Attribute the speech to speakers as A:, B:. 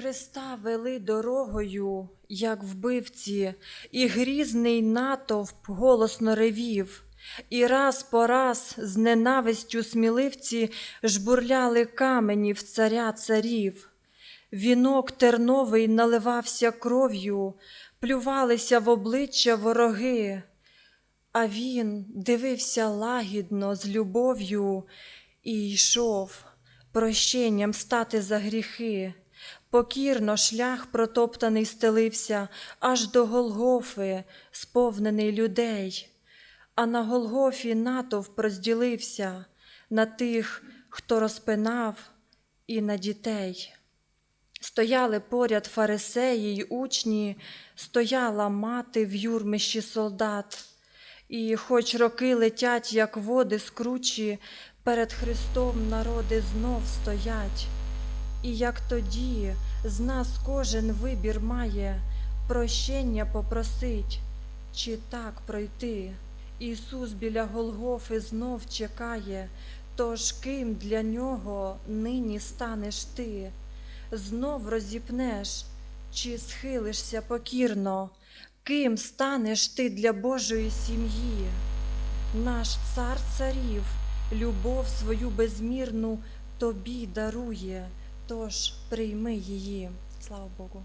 A: Христа вели дорогою, як вбивці, і грізний натовп голосно ревів, і раз по раз з ненавистю сміливці жбурляли камені в царя царів. Вінок терновий наливався кров'ю, плювалися в обличчя вороги, а він дивився лагідно з любов'ю і йшов прощенням стати за гріхи. Покірно шлях протоптаний стелився аж до Голгофи, сповнений людей. А на Голгофі натовп розділився на тих, хто розпинав, і на дітей. Стояли поряд фарисеї й учні, стояла мати в юрмищі солдат. І хоч роки летять, як води з кручі, перед Христом народи знов стоять. І як тоді з нас кожен вибір має прощення попросить, чи так пройти. Ісус біля Голгофи знов чекає, тож ким для нього нині станеш ти? Знов розіпнеш, чи схилишся покірно, ким станеш ти для Божої сім'ї? Наш цар царів, любов свою безмірну тобі дарує, тож прийми її. Слава Богу.